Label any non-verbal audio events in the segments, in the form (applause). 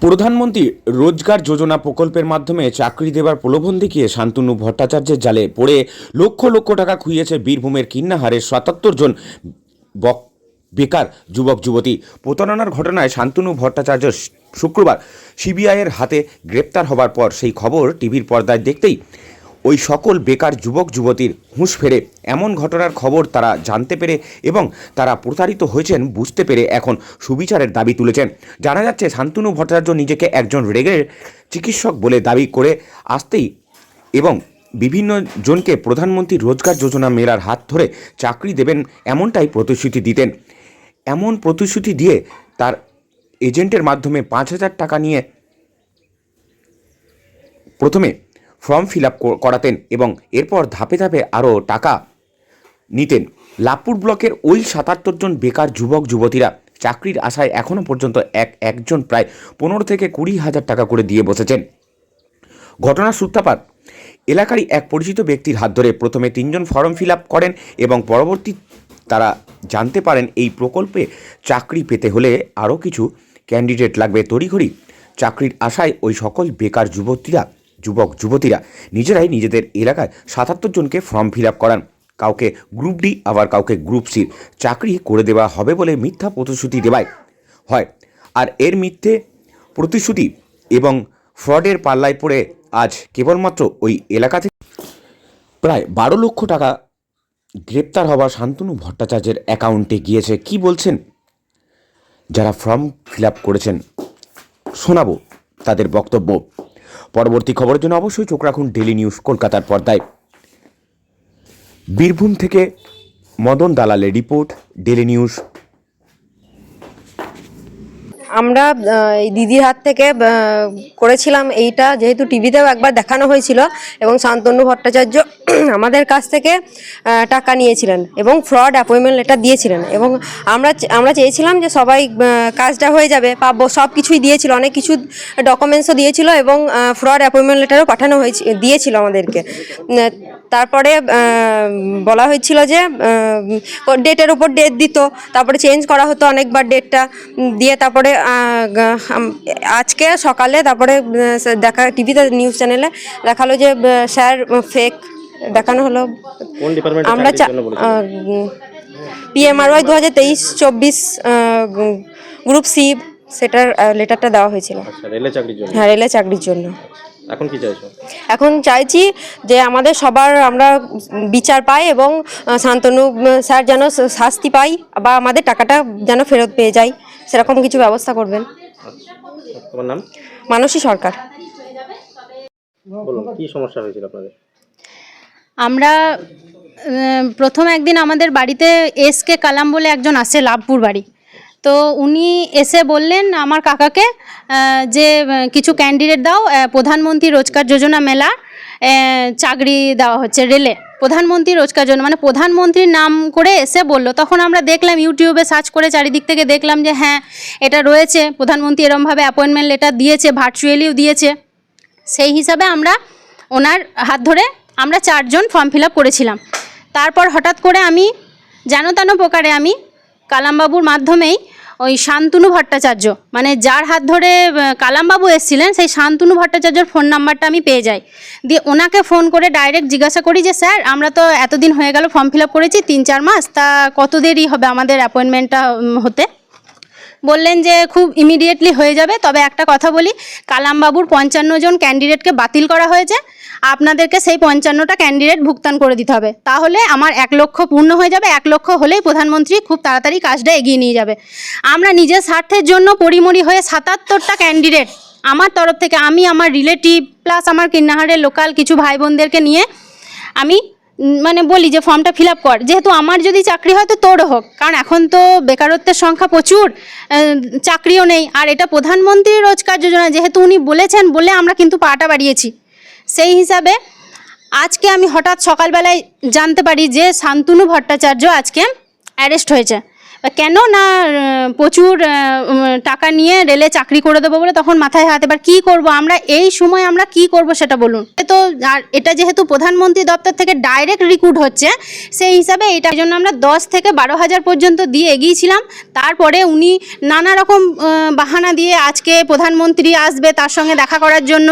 প্রধানমন্ত্রী রোজগার যোজনা প্রকল্পের মাধ্যমে চাকরি দেবার প্রলোভন দেখিয়ে শান্তনু ভট্টাচার্যের জালে পড়ে লক্ষ লক্ষ টাকা খুইয়েছে বীরভূমের কিন্নাহারের সাতাত্তর জন বক, বেকার যুবক, যুবতী। প্রতারণার ঘটনায় শান্তনু ভট্টাচার্য শুক্রবার সিবিআইয়ের হাতে গ্রেপ্তার হবার পর সেই খবর টিভির পর্দায় দেখতেই ওই সকল বেকার যুবক, যুবতীর হুঁশ ফেরে। এমন ঘটনার খবর তারা জানতে পেরে এবং তারা প্রতারিত হয়েছেন বুঝতে পেরে এখন সুবিচারের দাবি তুলেছেন। জানা যাচ্ছে, শান্তনু ভট্টাচার্য নিজেকে একজন রেগের চিকিৎসক বলে দাবি করে আসতেই এবং বিভিন্ন জনকে প্রধানমন্ত্রী রোজগার যোজনা মেলার হাত ধরে চাকরি দেবেন এমনটাই প্রতিশ্রুতি দিতেন। এমন প্রতিশ্রুতি দিয়ে তার এজেন্টের মাধ্যমে পাঁচ হাজার টাকা নিয়ে প্রথমে ফর্ম ফিল আপ করাতেন এবং এরপর ধাপে ধাপে আরও টাকা নিতেন। লাভপুর ব্লকের ওই সাতাত্তর জন বেকার যুবক, যুবতীরা চাকরির আশায় এখনও পর্যন্ত এক একজন প্রায় পনেরো থেকে কুড়ি হাজার টাকা করে দিয়ে বসেছেন। ঘটনার সূত্রপাত, এলাকারই এক পরিচিত ব্যক্তির হাত ধরে প্রথমে তিনজন ফর্ম ফিল আপ করেন এবং পরবর্তী তারা জানতে পারেন এই প্রকল্পে চাকরি পেতে হলে আরও কিছু ক্যান্ডিডেট লাগবে। তড়িঘড়ি চাকরির আশায় ওই সকল বেকার যুবতীরা যুবক, যুবতীরা নিজেরাই নিজেদের এলাকায় সাতাত্তর জনকে ফর্ম ফিল আপ করান। কাউকে গ্রুপ ডি আবার কাউকে গ্রুপ সির চাকরি করে দেওয়া হবে বলে মিথ্যা প্রতিশ্রুতি দেওয়ায় হয়। আর এর মিথ্যে প্রতিশ্রুতি এবং ফ্রডের পাল্লায় পড়ে আজ কেবলমাত্র ওই এলাকা থেকে প্রায় বারো লক্ষ টাকা গ্রেপ্তার হওয়া শান্তনু ভট্টাচার্যের অ্যাকাউন্টে গিয়েছে। কি বলছেন? যারা ফর্ম ফিল আপ করেছেন, শোনাবো তাদের বক্তব্য। পরবর্তী খবরের জন্য অবশ্যই চোখ রাখুন ডেলি নিউজ কলকাতার পর্দায়। বীরভূম থেকে মদন দালালের রিপোর্ট ডেলি নিউজ আমরা এই দিদির হাত থেকে করেছিলাম এইটা। যেহেতু টিভিতেও একবার দেখানো হয়েছিল এবং শান্তনু ভট্টাচার্য (clears throat) আমাদের কাছ থেকে টাকা নিয়েছিলেন এবং ফ্রড অ্যাপয়েন্টমেন্ট লেটার দিয়েছিলেন। এবং আমরা আমরা চেয়েছিলাম যে সবাই কাজটা হয়ে যাবে। পাবো সব কিছুই দিয়েছিল, অনেক কিছু ডকুমেন্টসও দিয়েছিল এবং ফ্রড অ্যাপয়েন্টমেন্ট লেটারও পাঠানো হয়েছে, দিয়েছিল আমাদেরকে। তারপরে বলা হয়েছিল যে ডেটের উপর ডেট দিত। তারপরে চেঞ্জ করা হতো অনেকবার ডেটটা দিয়ে তারপরে আজকে সকালে তারপরে দেখা টিভিতে নিউজ চ্যানেলে দেখাল যে স্যার ফেক দেখানো হলো। আমরা? পিএমআরওয়াই দু হাজার তেইশ চব্বিশ গ্রুপ সি সেটার লেটারটা দেওয়া হয়েছিল। আচ্ছা রেলে চাকরির জন্য। হ্যাঁ রেলে চাকরির জন্য। এখন কি চাইছো? এখন চাইছি যে আমাদের সবার আমরা বিচার পাই এবং শান্তনু স্যার যেন শাস্তি পাই বা আমাদের টাকাটা যেন ফেরত পেয়ে যাই সেরকম কিছু ব্যবস্থা করবেন। তোমার নাম? মানসী সরকার। বলুন কি সমস্যা হয়েছিল আপনাদের? আমরা প্রথম একদিন আমাদের বাড়িতে এস কে কালাম বলে একজন আসে লাভপুর বাড়ি। তো উনি এসে বললেন আমার কাকাকে যে কিছু ক্যান্ডিডেট দাও প্রধানমন্ত্রী রোজগার যোজনা মেলা চাকরি দেওয়া হচ্ছে, রেলে। প্রধানমন্ত্রী রোজগার যোজনা মানে প্রধানমন্ত্রীর নাম করে এসে বলল। তখন আমরা দেখলাম ইউটিউবে সার্চ করে চারিদিক থেকে দেখলাম যে হ্যাঁ এটা রয়েছে। প্রধানমন্ত্রী এরমভাবে অ্যাপয়েন্টমেন্ট লেটার দিয়েছে ভার্চুয়ালিও দিয়েছে। সেই হিসাবে আমরা ওনার হাত ধরে আমরা চারজন ফর্ম ফিল করেছিলাম। তারপর হঠাৎ করে আমি, যেন তেন প্রকারে আমি কালামবাবুর মাধ্যমেই ওই শান্তনু ভট্টাচার্য। মানে যার হাত ধরে কালামবাবু এসেছিলেন, সেই শান্তনু ভট্টাচার্যর ফোন নাম্বারটা আমি পেয়ে যাই। দিয়ে ওনাকে ফোন করে ডাইরেক্ট জিজ্ঞাসা করি যে, স্যার, আমরা তো এতদিন হয়ে গেল ফর্ম ফিল আপ করেছি, তিন, চার মাস, তা কত দেরি হবে আমাদের অ্যাপয়েন্টমেন্টটা হতে? বললেন যে খুব ইমিডিয়েটলি হয়ে যাবে। তবে একটা কথা বলি, কালামবাবুর পঞ্চান্ন জন ক্যান্ডিডেটকে বাতিল করা হয়েছে। আপনাদেরকে সেই পঞ্চান্নটা ক্যান্ডিডেট ভুগতান করে দিতে হবে। তাহলে আমার এক লক্ষ পূর্ণ হয়ে যাবে। এক লক্ষ হলেই প্রধানমন্ত্রী খুব তাড়াতাড়ি কাজটা এগিয়ে নিয়ে যাবে। আমরা নিজের স্বার্থের জন্য পরিমরি হয়ে সাতাত্তরটা ক্যান্ডিডেট আমার তরফ থেকে, আমি, আমার রিলেটিভ প্লাস আমার কিন্নাহারের লোকাল কিছু ভাই বোনদেরকে নিয়ে আমি মানে বলি যে ফর্মটা ফিল আপ কর। যেহেতু আমার যদি চাকরি হয় তো তোরও হোক। কারণ এখন তো বেকারত্বের সংখ্যা প্রচুর চাকরিও নেই। আর এটা প্রধানমন্ত্রী রোজগার যোজনা, যেহেতু উনি বলেছেন বলে আমরা কিন্তু পাটা বাড়িয়েছি। সেই হিসাবে আজকে আমি হঠাৎ সকালবেলায় জানতে পারি যে শান্তনু ভট্টাচার্য আজকে অ্যারেস্ট হয়েছে। কেন না প্রচুর টাকা নিয়ে রেলে চাকরি করে দেবো বলে তখন মাথায় হাত, এবার কী করব, আমরা এই সময় আমরা কি করব সেটা বলুন। তো, আর এটা যেহেতু প্রধানমন্ত্রী দপ্তর থেকে ডাইরেক্ট রিক্রুট হচ্ছে, সেই হিসাবে এটার জন্য আমরা দশ থেকে বারো হাজার পর্যন্ত দিয়ে এগিয়েছিলাম। তারপরে উনি নানা রকম বাহানা দিয়ে আজকে প্রধানমন্ত্রী আসবে তার সঙ্গে দেখা করার জন্য।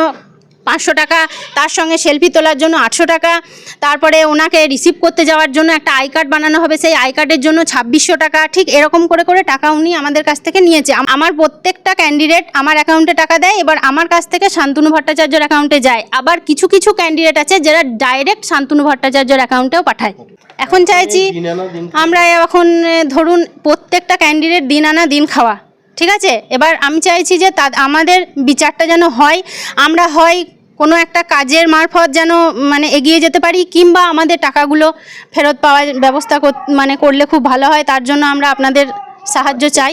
পাঁচশো টাকা, তার সঙ্গে সেলফি তোলার জন্য আটশো টাকা, তারপরে ওনাকে রিসিভ করতে যাওয়ার জন্য একটা আই কার্ড বানানো হবে, সেই আই কার্ডের জন্য ছাব্বিশশো টাকা, ঠিক এরকম করে করে টাকা উনি আমাদের কাছ থেকে নিয়েছে। আমার প্রত্যেকটা ক্যান্ডিডেট আমার অ্যাকাউন্টে টাকা দেয়, এবার আমার কাছ থেকে শান্তনু ভট্টাচার্যর অ্যাকাউন্টে যায়। আবার কিছু কিছু ক্যান্ডিডেট আছে যারা ডাইরেক্ট শান্তনু ভট্টাচার্যের অ্যাকাউন্টেও পাঠায়। এখন চাইছি আমরা এখন ধরুন প্রত্যেকটা ক্যান্ডিডেট দিন আনা দিন খাওয়া, ঠিক আছে? এবার আমি চাইছি যে তা আমাদের বিচারটা যেন হয়, আমরা হয় কোনো একটা কাজের মারফত যেন মানে এগিয়ে যেতে পারি, কিংবা আমাদের টাকাগুলো ফেরত পাওয়ার ব্যবস্থা মানে করলে খুব ভালো হয়, তার জন্য আমরা আপনাদের সাহায্য চাই।